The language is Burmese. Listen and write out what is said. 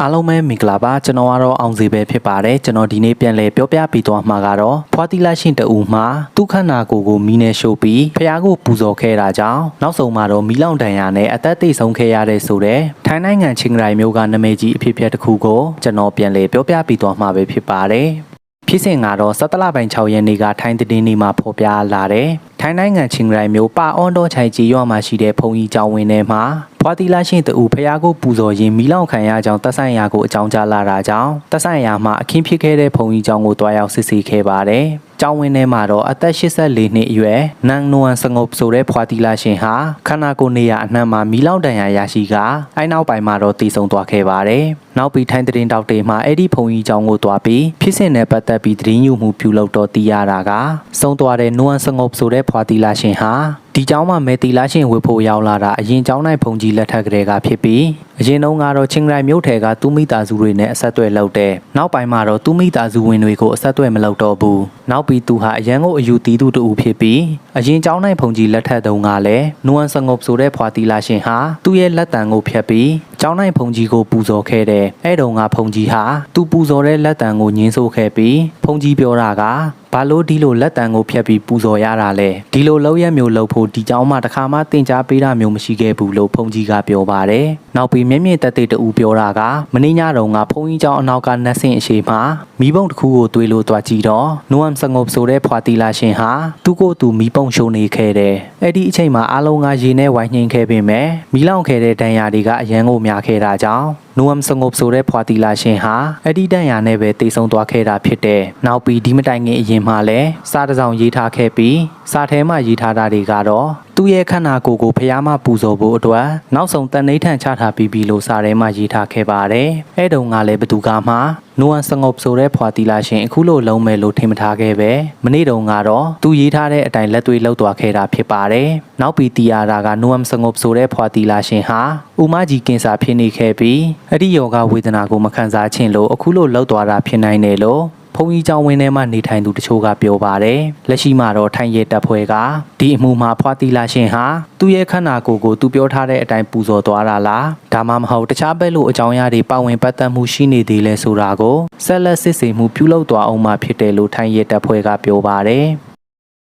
အားလုံးပဲမင်္ဂလာပါကျွန်တော်ကတော့အောင်စီပဲဖြစ်ပါတယ်ကျွန်တော်ဒီနေ့ပြန်လဲပြောပြပေးသွားမှာကတော့ဖွာတိလရှင်တူမှာသူ့ခန္ဓာကိုယ်ကိုမီးနဲ့ရှို့ပြီးဖះကိုပူဇော်ခဲ့တာကြောင့်နောက်ဆုံးမှာတော့မီးလောင်တန်ရာနဲ့အသက်သေဆုံးခဲ့ရတဲ့ဆိုတဲ့ထိုင်းနိုင်ငံချင်းရိုင်မြို့ကနာမည်ကြီးအဖြစ်အပျက်တစ်ခုကိုကျွန်တော်ပြန်လဲပြောပြပေးသွားမှာပဲဖြစ်ပါတယ်ဖြစ်စဉ်ကတော့17လပိုင်း6ရက်နေ့ကထိုင်းသတင်းတွေမှာဖော်ပြလာတဲ့ထိုင်းနိုင်ငံချင်းရိုင်မြို့ပါအွန်တော်ချိုင်ကြီးရွာမှာရှိတဲ့ဘုံကြီးကျောင်းဝင်းထဲမှာ ဖွာတီလာရှင်တူဖះကိုပူဇော်ရင်မီလောင်ခံရကြောင်းတပ်ဆိုင်ရာကိုအကြောင်းကြားလာတာကြောင့်တပ်ဆိုင်ရာမှာအခင်းဖြစ်ခဲ့တဲ့ဘုံကြီးကျောင်းကိုတွားရောက်စစ်ဆေးခဲ့ပါတယ်။ကျောင်းဝင်းထဲမှာတော့အသက်84နှစ်အရွယ်နန်နွမ်စငုပ်ဆိုတဲ့ဖွာတီလာရှင်ဟာခန္ဓာကိုယ်နေရာအနှံ့မှာမီလောင်တန်ရာရရှိကအဲနောက်ပိုင်းမှာတော့တည်ဆုံသွားခဲ့ပါတယ်။နောက်ပြီးထိုင်းသတင်းတောက်တွေမှာအဲ့ဒီဘုံကြီးကျောင်းကိုတွားပြီးဖြစ်စဉ်နဲ့ပတ်သက်ပြီးသတင်းယူမှုပြုလုပ်တော့သိရတာကစုံသွားတဲ့နွမ်စငုပ်ဆိုတဲ့ဖွာတီလာရှင်ဟာဒီเจ้าမှာမေတီလာရှင်ဝေဖို့ရောက်လာတာအရင်เจ้าနိုင်ဖုန်ကြီးလက်ထက်ကလေးကဖြစ်ပြီးအရင်တုန်းကတော့ချင်းရိုင်မြို့ထဲကသူမိသားစုတွေနဲ့အဆက်အသွယ်လုပ်တဲ့နောက်ပိုင်းမှာတော့သူမိသားစုဝင်တွေကိုအဆက်အသွယ်မလုပ်တော့ဘူးနောက် နောက်ပြီးသူဟာအရန်ကိုအယူတီးသူတူဖြစ်ပြီးအရင်ကျောင်းနိုင်ဖုန်ကြီးလက်ထက်တုန်းကလည်းနွမ်စငုပ်ဆိုတဲ့ဖွာတီလာရှင်ဟာသူ့ရဲ့လက်တံကိုဖျက်ပြီးကျောင်းနိုင်ဖုန်ကြီးကိုပူဇော်ခဲ့တဲ့အဲ့တုန်းကဖုန်ကြီးဟာသူပူဇော်တဲ့လက်တံကိုညှင်းဆို့ခဲ့ပြီးဖုန်ကြီးပြောတာက ဘာလို့ဒီလိုလက်တံကိုဖြတ်ပြီးပူဇော်ရတာလဲဒီလိုလောက်ရမျိုးလုပ်ဖို့ဒီเจ้าမှတခါမှတင် जा ပေးတာမျိုးမရှိခဲ့ဘူးလို့ဖုန်ကြီးကပြောပါတယ်နောက်ပြီးမျက်မြင်တက်တဲ့တူပြောတာကမင်းညတုန်းကဖုန်ကြီးเจ้าအနောက်ကနတ်ဆင်အရှိမှမိဘုံတစ်ခုကိုတွေးလို့တွားကြည့်တော့နွမ်စငုပ်ဆိုတဲ့ဖွာတီလာရှင်ဟာသူ့ကိုယ်သူမိဘုံရှုံနေခဲ့တယ်အဲ့ဒီအချိန်မှာအားလုံးကရေနဲ့ဝိုင်းနှင်းခဲ့ပေမဲ့မိလောင်ခဲ့တဲ့ဒဏ်ရာတွေကအရန်ကိုများခဲ့တာကြောင့် နူအမ်စငုပ်ဆိုတဲ့ဖွာတီလာရှင်ဟာအဲ့ဒီတန်ရာနဲ့ပဲတိတ်ဆုံသွားခဲ့တာဖြစ်တယ်။နောက်ပြီးဒီမတိုင်ခင်အရင်မှလည်းစားတစ်စောင်ရေးထားခဲ့ပြီးစားထဲမှာရေးထားတာတွေကတော့သူ့ရဲ့ခန္ဓာကိုယ်ကိုဖျားမပူဇော်ဖို့အတွက်နောက်ဆုံးတန်နှိဋ္ဌံချထားပြီးပြီလို့စာထဲမှာရေးထားခဲ့ပါတယ်။အဲ့တုန်းကလည်းဘသူကမှနူအမ်စငုပ်ဆိုတဲ့ဖွာတီလာရှင်အခုလိုလုံးမယ်လို့ထင်မထားခဲ့ပဲမနေ့တုန်းကတော့သူရေးထားတဲ့အတိုင်းလက်သွေးလှုပ်သွားခဲ့တာဖြစ်ပါတယ်။နောက်ပြီးတီယာရာကနူအမ်စငုပ်ဆိုတဲ့ဖွာတီလာရှင်ဟာဥမကြီးကင်ဆာဖြစ်နေခဲ့ပြီးအဲ့ဒီယောဂဝေဒနာကိုမခံစားခြင်းလို့အခုလိုလှုပ်သွားတာဖြစ်နိုင်တယ်လို့ ဖုန်ကြီးကျောင်းဝင်းထဲမှာနေထိုင်သူတချို့ကပြောပါတယ်လက်ရှိမှာတော့ထိုင်ရဲတပ်ဖွဲ့ကဒီအမှုမှာဖွာတီလာရှင်ဟာသူ့ရဲ့ခန္ဓာကိုယ်ကိုသူပြောထားတဲ့အတိုင်းပူဇော်သွားတာလားဒါမှမဟုတ်တခြားဘက်လိုအကြောင်းအရာတွေပါဝင်ပတ်သက်မှုရှိနေသေးလဲဆိုတာကိုဆက်လက်စစ်ဆေးမှုပြုလုပ်သွားအောင်မှဖြစ်တယ်လို့ထိုင်ရဲတပ်ဖွဲ့ကပြောပါတယ်